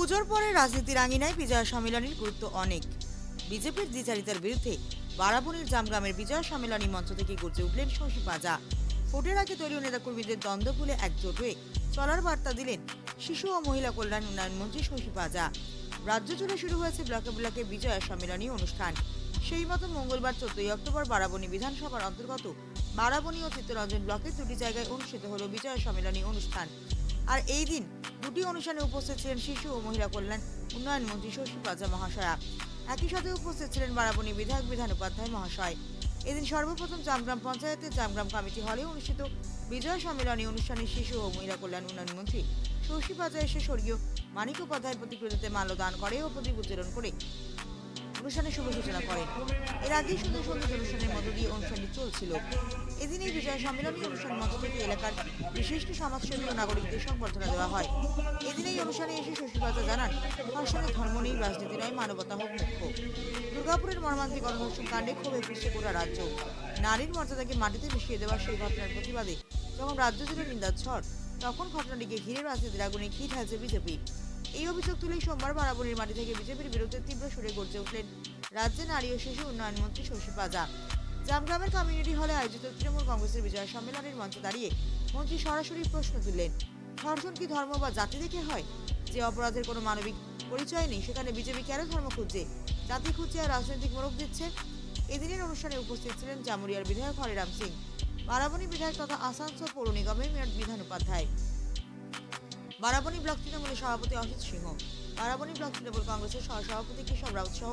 পুজোর পরে রাজনীতির আঙিনায় বিজয় সম্মেলনের গুরুত্ব অনেক। বিজেপির দ্বিচারিতার বিরুদ্ধে বারাবণীর জামগ্রামের বিজয় সম্মেলনী মঞ্চ থেকে গর্জে উঠলেন শশী পাজা। ভোটের আগে দলীয় নেতাকর্মীদের দ্বন্দ্ব ভুলে একজোট হয়ে চলার বার্তা দিলেন শিশু ও মহিলা কল্যাণ উন্নয়ন মন্ত্রী শশী পাজা। রাজ্য জুড়ে শুরু হয়েছে ব্লকে ব্লকে বিজয় সম্মেলনী অনুষ্ঠান। সেই মতো মঙ্গলবার চোদ্দই অক্টোবর বারাবণী বিধানসভার অন্তর্গত বারাবণী ও চিত্তরঞ্জন ব্লকের দুটি জায়গায় অনুষ্ঠিত হল বিজয় সম্মেলনী অনুষ্ঠান। আর এই দিন দুটি অনুষ্ঠানে উপস্থিত ছিলেন শিশু ও মহিলা কল্যাণ উন্নয়ন মন্ত্রী শশী পাজা মহাশয়া। একই সাথে উপস্থিত ছিলেন বারাবণী বিধায়ক বিধান উপাধ্যায় মহাশয়। এদিন সর্বপ্রথম জামগ্রাম পঞ্চায়েতের জামগ্রাম কমিটি হলে অনুষ্ঠিত বিজয় সম্মেলনী অনুষ্ঠানে শিশু ও মহিলা কল্যাণ উন্নয়ন মন্ত্রী শশী পাজা এসে স্বর্গীয় মানিক উপাধ্যায়ের প্রতিকৃতিতে মাল্যদান করে ও প্রদীপ উজ্জ্বলন করে। অনুষ্ঠানের শুভ সূচনা করেন। এর আগেই সুন্দর সংগীত অনুষ্ঠানের মধ্য দিয়ে অনুষ্ঠানটি চলছিল। এদিন এই বিজয় সম্মেলনী অনুষ্ঠান মঞ্চ থেকে এলাকার বিশিষ্ট সমাজসেবী ও নাগরিকদের সংবর্ধনা দেওয়া হয়। এদিন এই অনুষ্ঠানে এসে শশীপাতা জানান ধর্ষণে ধর্ম নেই, রাজনীতি নয়, মানবতা হোক মুখ্য দুর্গাপুরের মর্মান্তিক গণধর্ষণ কাণ্ডে ক্ষোভে ফুসছে গোটা রাজ্য। নারীর মর্যাদাকে মাটিতে মিশিয়ে দেওয়ার সেই ঘটনার প্রতিবাদে যখন রাজ্য জুড়ে নিন্দার ঝড় তখন ঘটনাটিকে ঘিরে রাজনীতির আগুনে ঘি ঢালছে বিজেপি? এই অভিযোগ তুলেই সোমবার বারাবণীর মাটি থেকে বিজেপির বিরুদ্ধে তীব্র সুরে গর্জে উঠলেন রাজ্যে নারী ও শিশু উন্নয়ন মন্ত্রী শশী পাজা। জামগ্রামের কমিউনিটি হলে আয়োজিত তৃণমূল কংগ্রেসের বিজয় সম্মেলনের মঞ্চে দাঁড়িয়ে মন্ত্রী সরাসরি প্রশ্ন তুললেন, ধর্ষণ কি ধর্ম বা জাতি দেখে হয়? যে অপরাধের কোনো মানবিক পরিচয় নেই, সেখানে বিজেপি কেন ধর্ম খুঁজছে? জাতি খুঁজছে আর রাজনৈতিক মোড়ক দিচ্ছে। এদিনের অনুষ্ঠানে উপস্থিত ছিলেন জামুরিয়ার বিধায়ক হরিরাম সিং, বারাবণী বিধায়ক তথা আসানসোল পৌর নিগমের মেয়র বিধান উপাধ্যায়। বারাবণী ব্লক তৃণমূলের সভাপতি অসিত সিংহ, বারাবণী ব্লক তৃণমূল কংগ্রেসের সহসভাপতি কেশব রাউত সহ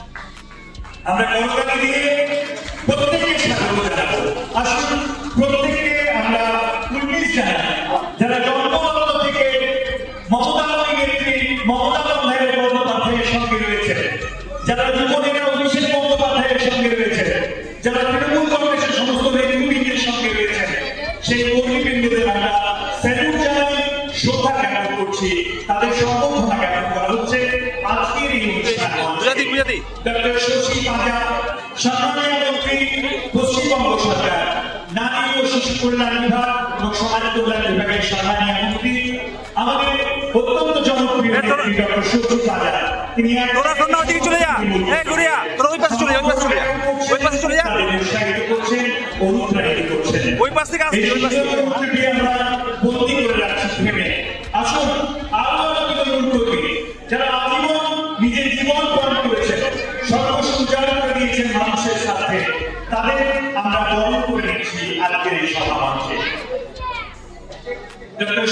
আমরা করতালি দিয়ে প্রত্যেককে স্বাগত জানাব আসুন, প্রত্যেককে আমরা উল্লেখ জানাই। যারা জন্মগত থেকে মমতাময়ী নেত্রী মমতা বন্দ্যোপাধ্যায়ের সঙ্গে রয়েছে, যারা যুবনেতা অভিষেক বন্দ্যোপাধ্যায়ের সঙ্গে রয়েছে, যারা তৃণমূল কংগ্রেসের সমস্ত নেতৃবৃন্দের সঙ্গে রয়েছে, সেই কর্মীবৃন্দদের আমরা স্যালুট জানাই, শ্রদ্ধা জ্ঞাপন করছি, তাদের সম্বর্ধনা জ্ঞাপন করা হচ্ছে। বুঝাতি বুঝাতি ডক্টর শশী পাজা সম্মানীয় মন্ত্রী পশ্চিমবঙ্গ সরকার নারী ও শিশু কল্যাণ বিভাগ এবং সমাজ কল্যাণ বিভাগের সম্মানীয় মন্ত্রী আমাদের অত্যন্ত জনপ্রিয় ডক্টর শশী পাজা তিনি তোরা শোন ওদিকে চলে যা। এই, গুড়িয়া, তোরা ওই পাশে চলে যা, ওই পাশে চলে যা। ওই পাশে চলে যা। উৎসাহিত করছেন অনুপ্রাণিত করছেন ওই পাশ থেকে আসছি, ওই পাশ থেকে। আমরা বন্দী করে রাখছি ডক্টর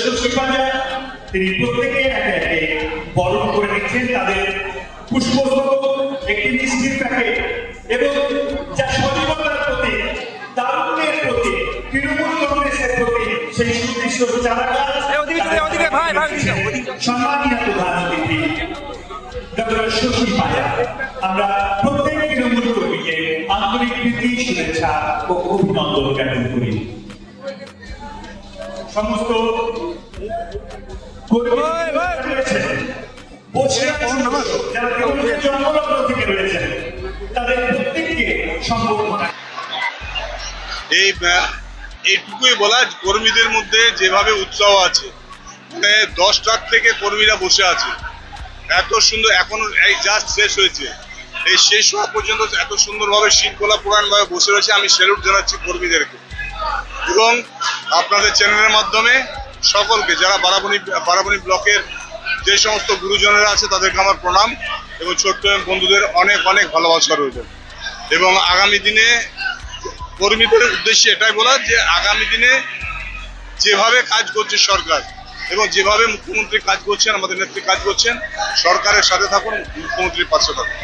তিনি প্রত্যেকে একে একে বরণ করে নিচ্ছেন তাদের পুষ্পস্তবক একটি মিষ্টির প্যাকেট এবং যা সজীবতার প্রতি তারুণ্যের প্রতি তৃণমূল কংগ্রেসের প্রতি সেই সুদৃশ্য চারা। সম্মানীয় প্রধান অতিথি ডক্টর শশী পাজা আমরা প্রত্যেক তৃণমূল কর্মীকে আন্তরিক প্রীতি শুভেচ্ছা ও অভিনন্দন জ্ঞাপন করি। সমস্ত যারা জন্মলগ্ন থেকে তাদের প্রত্যেককে এই এইটুকুই বলা কর্মীদের মধ্যে যেভাবে উৎসাহ আছে মানে দশটার থেকে কর্মীরা বসে আছে। এত সুন্দর এখনও এই জাস্ট শেষ হয়েছে। এই শেষ হওয়া পর্যন্ত এত সুন্দরভাবে শৃঙ্খলা পুরাণভাবে বসে রয়েছে। আমি স্যালুট জানাচ্ছি কর্মীদেরকে। এবং আপনাদের চ্যানেলের মাধ্যমে সকলকে, যারা বারাবণী বারাবণী ব্লকের যে সমস্ত গুরুজনেরা আছে, তাদেরকে আমার প্রণাম এবং ছোট্ট বন্ধুদের অনেক অনেক ভালোবাসা রয়েছে এবং আগামী দিনে কর্মীদের উদ্দেশ্যে এটাই বলা যে, আগামী দিনে যেভাবে কাজ করছে সরকার এবং যেভাবে মুখ্যমন্ত্রী কাজ করছেন, আমাদের নেত্রী কাজ করছেন, সরকারের সাথে থাকুন, মুখ্যমন্ত্রীর পাশে থাকুন।